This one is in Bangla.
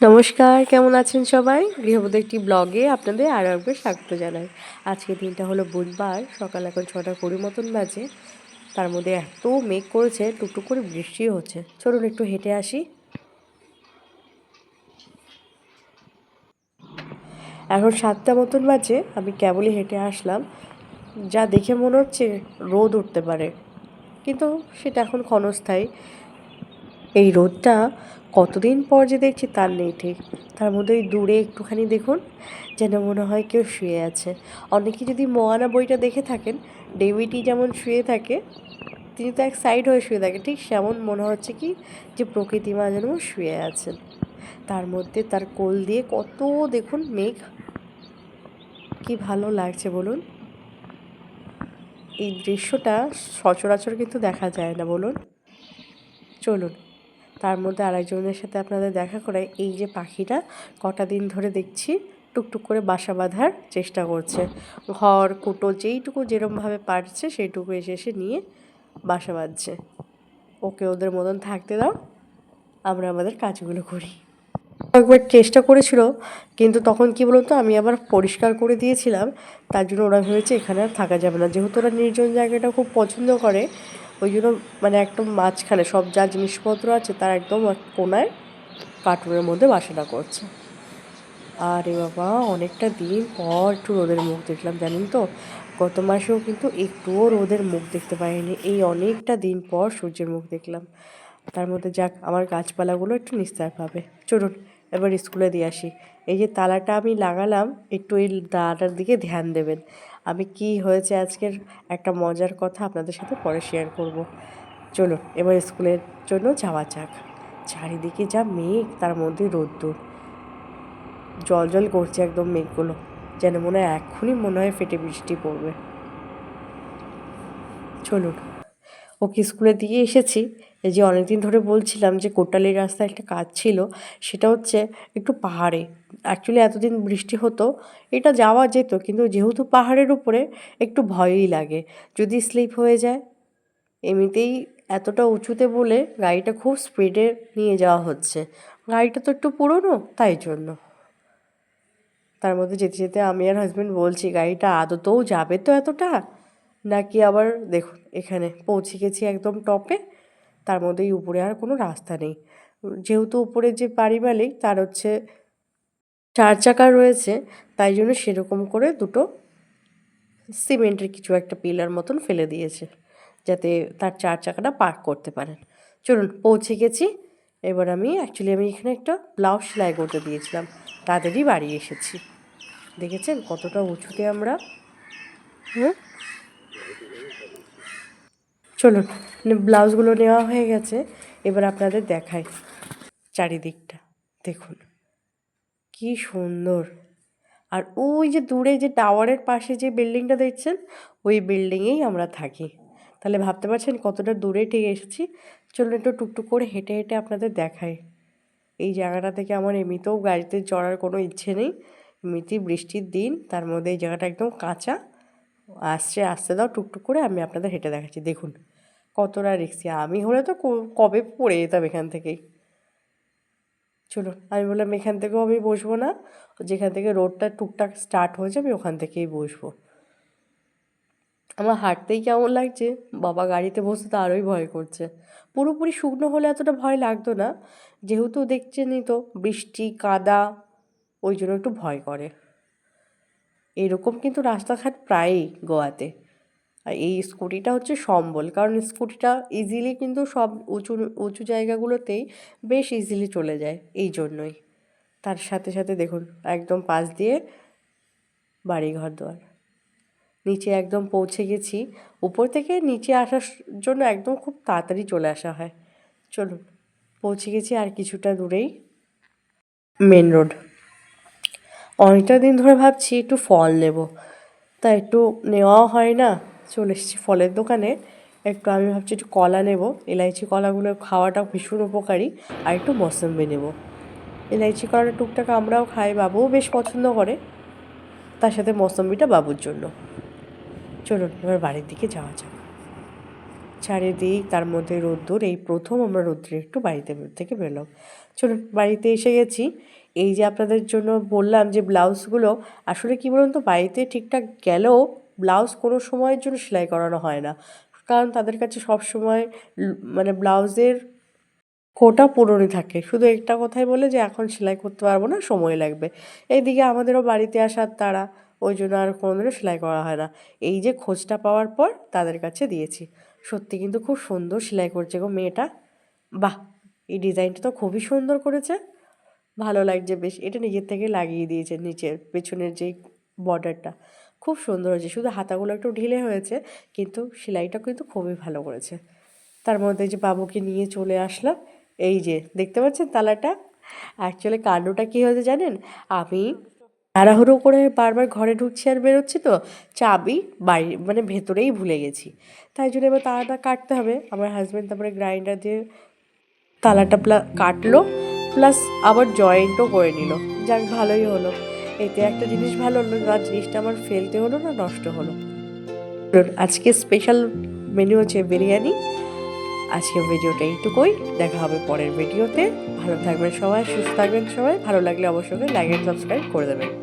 নমস্কার, কেমন আছেন সবাই? গৃহবধূ একটি ব্লগে আপনাদের আরও একবার স্বাগত জানাই। আজকে দিনটা হলো বুধবার, সকাল এখন ছটা কুড়ি মতন বাজে। তার মধ্যে এত মেঘ করেছে, টুকটুক করে বৃষ্টিও হচ্ছে। চলুন একটু হেঁটে আসি। এখন সাতটা মতন বাজে, আমি কেবলই হেঁটে আসলাম। যা দেখে মনে হচ্ছে রোদ উঠতে পারে। কিন্তু সেটা এখন ক্ষণস্থায়ী। এই রোদটা কতদিন পর যে দেখছি তার নেই ঠিক তার মধ্যে ওই দূরে একটুখানি দেখুন, যেন মনে হয় কেউ শুয়ে আছে। অনেকে যদি মোয়ানা বইটা দেখে থাকেন ডেভিটি যেমন শুয়ে থাকে, তিনি তো এক সাইড হয়ে শুয়ে থাকে, ঠিক সেমন মনে হচ্ছে কি যে প্রকৃতিমা যেন শুয়ে আছেন। তার মধ্যে তার কোল দিয়ে কত দেখুন মেঘ। কি ভালো লাগছে বলুন। এই দৃশ্যটা সচরাচর কিন্তু দেখা যায় না বলুন। চলুন। তার মধ্যে আরেকজনের সাথে আপনাদের দেখা করে এই যে পাখিটা কটা দিন ধরে দেখছি টুকটুক করে বাসা বাঁধার চেষ্টা করছে। ঘর, কুটো যেইটুকু যেরমভাবে পারছে সেইটুকু এসে এসে নিয়ে বাসা বাঁধছে। ওকে ওদের মতন থাকতে দাও, আমরা আমাদের কাজগুলো করি। একবার চেষ্টা করেছিল, কিন্তু তখন কি বলতো, আমি আবার পরিষ্কার করে দিয়েছিলাম, তার জন্য ওরা ভেবেছে এখানে আর থাকা যাবে না। যেহেতু ওরা নির্জন জায়গাটা খুব পছন্দ করে ওই জন্য মানে একদম মাঝখানে সব যা জিনিসপত্র আছে তার একদম কোনায় কার্টুনের মধ্যে বাসাটা করছে। আরে বাবা, অনেকটা দিন পর একটু রোদের মুখ দেখলাম, জানেন তো? গত মাসেও কিন্তু একটুও রোদের মুখ দেখতে পাইনি। এই অনেকটা দিন পর সূর্যের মুখ দেখলাম। তার মধ্যে যাক, আমার গাছপালাগুলো একটু নিস্তার পাবে। চলুন এবার স্কুলে দিয়ে আসি। এই যে তালাটা আমি লাগালাম, একটু এই দাঁড়াটার দিকে ধ্যান দেবেন। আমি কি হয়েছে আজকের একটা মজার কথা আপনাদের সাথে পরে শেয়ার করব। চলুন, এবার স্কুলের জন্য যাওয়া যাক। চারিদিকে যা মেঘ, তার মধ্যে রোদ্দুর। জল জল করছে একদম মেঘগুলো, যেন মনে হয় এক্ষুনি মনে হয় ফেটে বৃষ্টি পড়বে। চলুন ওকে স্কুলে দিয়ে এসেছি। এই যে অনেকদিন ধরে বলছিলাম যে কোটালির রাস্তায় একটা কাজ ছিল, সেটা হচ্ছে একটু পাহাড়ে। অ্যাকচুয়ালি এতদিন বৃষ্টি হতো, এটা যাওয়া যেত, কিন্তু যেহেতু পাহাড়ের উপরে একটু ভয়ই লাগে। যদি স্লিপ হয়ে যায়, এমনিতেই এতটা উঁচুতে বলে গাড়িটা খুব স্পিডে নিয়ে যাওয়া হচ্ছে। গাড়িটা তো একটু পুরনো, তাই জন্য। তার মধ্যে যেতে যেতে আমি আর হাজব্যান্ড বলছি, গাড়িটা আদতেও যাবে তো এতটা? নাকি আবার দেখুন, এখানে পৌঁছে গেছি একদম টপে তার মধ্যেই উপরে আর কোনো রাস্তা নেই। যেহেতু উপরে যে বাড়ি মালিক, তার হচ্ছে চার চাকা রয়েছে, তাই জন্য সেরকম করে দুটো সিমেন্টের কিছু একটা পিলার মতন ফেলে দিয়েছে, যাতে তার চার চাকাটা পার্ক করতে পারেন। চলুন, পৌঁছে গেছি। এবার আমি অ্যাকচুয়ালি আমি এখানে একটা ব্লাউজ সেলাই করতে দিয়েছিলাম, তাদেরই বাড়ি এসেছি। দেখেছেন কতটা উঁচুতে আমরা, হুম? চলুন ব্লাউজগুলো নেওয়া হয়ে গেছে, এবার আপনাদের দেখাই চারিদিকটা। দেখুন, কি সুন্দর। আর ওই যে দূরে যে টাওয়ারের পাশে যে বিল্ডিংটা দেখছেন, ওই বিল্ডিংয়েই আমরা থাকি। তাহলে ভাবতে পারছেন কতটা দূরে ঠিক এসেছি? চলুন একটু টুকটুক করে হেঁটে হেঁটে আপনাদের দেখাই। এই জায়গাটা থেকে আমার এমনিতেও গাড়িতে চড়ার কোনো ইচ্ছে নেই। এমনিতেই বৃষ্টির দিন, তার মধ্যে এই জায়গাটা একদম কাঁচা। আসছে, আসতে দাও, টুকটুক করে আমি আপনাদের হেঁটে দেখাচ্ছি। দেখুন কতটা রিক্সি আমি হলে তো কবে পড়ে যেতাম এখান থেকেই। চলুন, আমি বললাম এখান থেকেও আমি বসবো না। যেখান থেকে রোডটা টুকটাক স্টার্ট হয়েছে, আমি ওখান থেকেই বসবো। আমার হাঁটতেই কেমন লাগছে? বাবা গাড়িতে বসতে তো আরোই ভয় করছে। পুরোপুরি শুকনো হলে এতটা ভয় লাগতো না। যেহেতু দেখছেনই তো, বৃষ্টি, কাদা, ওই জন্য একটু ভয় করে। এরকম কিন্তু রাস্তাঘাট প্রায়ই গোয়াতে। আর এই স্কুটিটা হচ্ছে সম্বল। কারণ স্কুটিটা ইজিলি কিন্তু সব উঁচু উঁচু জায়গাগুলোতেই বেশ ইজিলি চলে যায় এই জন্যই। তার সাথে সাথে দেখুন, একদম পাশ দিয়ে বাড়ি ঘর দোয়ার। নিচে একদম পৌঁছে গেছি। উপর থেকে নিচে আসার জন্য একদম খুব তাড়াতাড়ি চলে আসা হয়। চলুন, পৌঁছে গেছি আর কিছুটা দূরেই মেন রোড অনেকটা দিন ধরে ভাবছি একটু ফল নেব। তা একটু নেওয়াও হয় না। চলে এসেছি ফলের দোকানে। একটু আমি ভাবছি একটু কলা নেব। এলাইচি কলাগুলো খাওয়াটা ভীষণ উপকারী। আর একটু মৌসম্বি নেব। এলাইচি কলাটা টুকটাক আমরাও খাই, বাবুও বেশ পছন্দ করে। তার সাথে মৌসম্বিটা বাবুর জন্য। চলুন, এবার বাড়ির দিকে যাওয়া যাক। চারিদিক, তার মধ্যে রোদ্দুর, এই প্রথম আমরা রোদ্দুরে একটু বাড়িতে থেকে বেরোলাম। চলুন, বাড়িতে এসে গেছি। এই যে আপনাদের জন্য বললাম যে ব্লাউজগুলো, আসলে কী বলুন তো, বাড়িতে ঠিকঠাক গেলেও ব্লাউজ কোনো সময়ের জন্য সেলাই করানো হয় না। কারণ তাদের কাছে সব সময় মানে ব্লাউজের কোটা পূরণই থাকে। শুধু একটা কথাই বলে যে, এখন সেলাই করতে পারব না, সময় লাগবে। এইদিকে আমাদেরও বাড়িতে আসার তারা, ওই জন্য আর কোনোদিনও সেলাই করা হয় না। এই যে খোঁজটা পাওয়ার পর তাদের কাছে দিয়েছি। সত্যি কিন্তু খুব সুন্দর সেলাই করছে গো মেয়েটা। বাহ! এই ডিজাইনটা তো খুবই সুন্দর করেছে। ভালো লাগছে বেশ। এটা নিজের থেকে লাগিয়ে দিয়েছে নিচের, পেছনের যেই বর্ডারটা খুব সুন্দর হয়েছে। শুধু হাতাগুলো একটু ঢিলে হয়েছে, কিন্তু সেলাইটা কিন্তু খুবই ভালো করেছে। তার মধ্যে যে বাবুকে নিয়ে চলে আসলাম, এই যে দেখতে পাচ্ছেন তালাটা? অ্যাকচুয়ালি কাণ্ডটা কী হয়েছে জানেন? আমি তাড়াহুড়ো করে বারবার ঘরে ঢুকছি আর বেরোচ্ছি তো, চাবি বাড়ি মানে ভেতরেই ভুলে গেছি। তাই জন্য এবার তালাটা কাটতে হবে। আমার হাজব্যান্ড তারপরে গ্রাইন্ডার দিয়ে তালাটা প্লা, কাটলো প্লাস আবার জয়েন্টও করে নিল। যাক, ভালোই হলো। এতে একটা জিনিস ভালো হলো না, জিনিসটা আমার ফেলতে হলো না, নষ্ট হলো। আজকে স্পেশাল মেনু হচ্ছে বিরিয়ানি। আজকে ভিডিওটা এইটুকুই। দেখা হবে পরের ভিডিওতে। ভালো থাকবেন সবাই, সুস্থ থাকবেন সবাই। ভালো লাগলে অবশ্যই লাইক অ্যান্ড সাবস্ক্রাইব করে দেবেন।